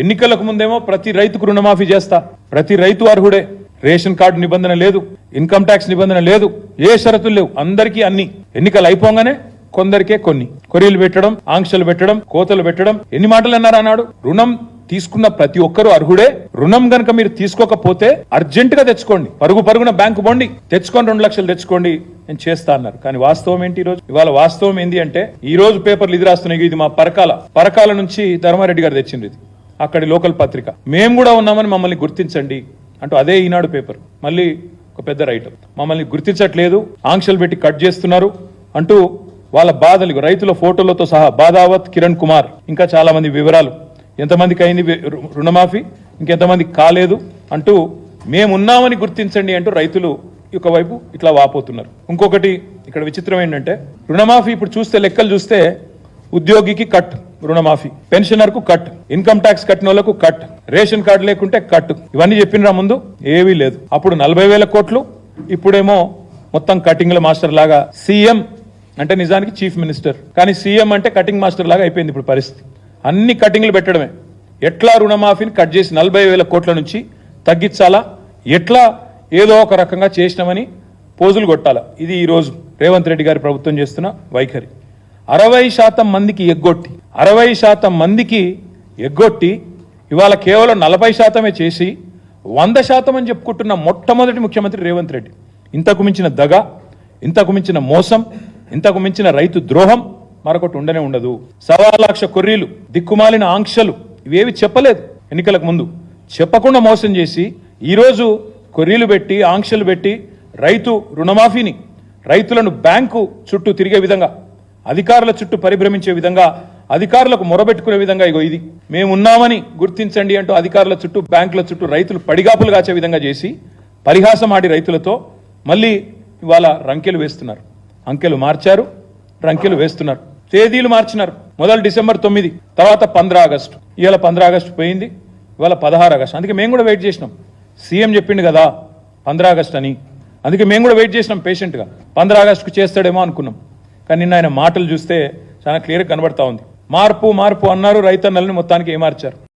ఎన్నికలకు ముందేమో ప్రతి రైతుకు రుణమాఫీ చేస్తా. ప్రతి రైతు అర్హుడే. రేషన్ కార్డు నిబంధన లేదు. ఇన్కమ్ ట్యాక్స్ నిబంధన లేదు. ఏ షరతులు లేవు. అందరికీ అన్ని. ఎన్నికలు అయిపోగానే కొందరికే కొన్ని. కొరీలు పెట్టడం ఆంక్షలు పెట్టడం కోతలు పెట్టడం. ఎన్ని మాటలు అన్నారు అన్నాడు రుణం తీసుకున్న ప్రతి ఒక్కరూ అర్హుడే. రుణం గనక మీరు తీసుకోకపోతే అర్జెంట్గా తెచ్చుకోండి. పరుగు పరుగున బ్యాంకు బొండి తెచ్చుకొని రెండు లక్షలు తెచ్చుకోండి. నేను చేస్తా అన్నారు. కానీ వాస్తవం ఏంటి ఈ రోజు ఇవాళ వాస్తవం ఏంటి అంటే ఈ రోజు పేపర్లు ఇది రాస్తున్నాయి. ఇది మా పరకాల. పరకాల నుంచి ధర్మారెడ్డి గారు తెచ్చింది ఇది. అక్కడి లోకల్ పత్రిక. మేము కూడా ఉన్నామని మమ్మల్ని గుర్తించండి అంటూ అదే ఈనాడు పేపర్. మళ్ళీ ఒక పెద్ద రైటర్ మమ్మల్ని గుర్తించట్లేదు ఆంక్షలు పెట్టి కట్ చేస్తున్నారు అంటూ వాళ్ళ బాధలు రైతుల ఫోటోలతో సహా బాదావత్ కిరణ్ కుమార్ ఇంకా చాలా మంది వివరాలు. ఎంతమందికి అయింది రుణమాఫీ? ఇంకెంతమందికి కాలేదు అంటూ మేమున్నామని గుర్తించండి అంటూ రైతులు ఒక వైపు ఇట్లా వాపోతున్నారు. ఇంకొకటి ఇక్కడ విచిత్రం ఏంటంటే రుణమాఫీ ఇప్పుడు చూస్తే లెక్కలు చూస్తే ఉద్యోగికి కట్. రుణమాఫీ పెన్షనర్కు కట్ ఇన్కమ్ ట్యాక్స్ కట్టిన వాళ్ళకు కట్ రేషన్ కార్డు లేకుంటే కట్. ఇవన్నీ చెప్పినరా ముందు? ఏవీ లేదు. అప్పుడు నలభై వేల కోట్లు ఇప్పుడేమో మొత్తం కటింగ్ల మాస్టర్ లాగా సీఎం అంటే నిజానికి చీఫ్ మినిస్టర్. కానీ సీఎం అంటే కటింగ్ మాస్టర్ లాగా అయిపోయింది ఇప్పుడు పరిస్థితి. అన్ని కటింగ్లు పెట్టడమే. ఎట్లా రుణమాఫీని కట్ చేసి నలభై వేల కోట్ల నుంచి తగ్గించాలా? ఎట్లా ఏదో ఒక రకంగా చేసినామని పోజులు కొట్టాలా? ఇది ఈరోజు రేవంత్ రెడ్డి గారి ప్రభుత్వం చేస్తున్న వైఖరి. అరవై శాతం మందికి ఎగ్గొట్టి అరవై శాతం మందికి ఎగ్గొట్టి ఇవాళ కేవలం నలభై శాతమే చేసి వంద శాతం అని చెప్పుకుంటున్న మొట్టమొదటి ముఖ్యమంత్రి రేవంత్ రెడ్డి. ఇంతకు మించిన దగ ఇంతకు మించిన మోసం ఇంతకు మించిన రైతు ద్రోహం మరొకటి ఉండనే ఉండదు. సవా లక్ష కొర్రీలు దిక్కుమాలిన ఆంక్షలు ఇవేవి చెప్పలేదు ఎన్నికలకు ముందు. చెప్పకుండా మోసం చేసి ఈరోజు కొర్రీలు పెట్టి ఆంక్షలు పెట్టి రైతు రుణమాఫీని రైతులను బ్యాంకు చుట్టూ తిరిగే విధంగా అధికారుల చుట్టూ పరిభ్రమించే విధంగా అధికారులకు మొరబెట్టుకునే విధంగా ఇగో ఇది. మేము ఉన్నామని గుర్తించండి అంటూ అధికారుల చుట్టూ బ్యాంకుల చుట్టూ రైతులు పడిగాపులు కాచే విధంగా చేసి పరిహాసం ఆడి రైతులతో మళ్ళీ ఇవాళ రంకెలు వేస్తున్నారు. అంకెలు మార్చారు రంకెలు వేస్తున్నారు. తేదీలు మార్చినారు. మొదలు డిసెంబర్ తొమ్మిది తర్వాత పంద్ర ఆగస్టు. ఇవాళ పంద్ర ఆగస్టు పోయింది ఇవాళ పదహారు ఆగస్టు. అందుకే మేము కూడా వెయిట్ చేసినాం. సీఎం చెప్పిండు కదా పంద్ర ఆగస్ట్ అని. అందుకే మేము కూడా వెయిట్ చేసినాం పేషెంట్గా. పంద్ర ఆగస్టుకు చేస్తాడేమో అనుకున్నాం. కానీ నిన్న ఆయన మాటలు చూస్తే చాలా క్లియర్గా కనబడతా ఉంది. మార్పు మార్పు అన్నారు రైతన్నల్ని మొత్తానికి ఏమార్చారు?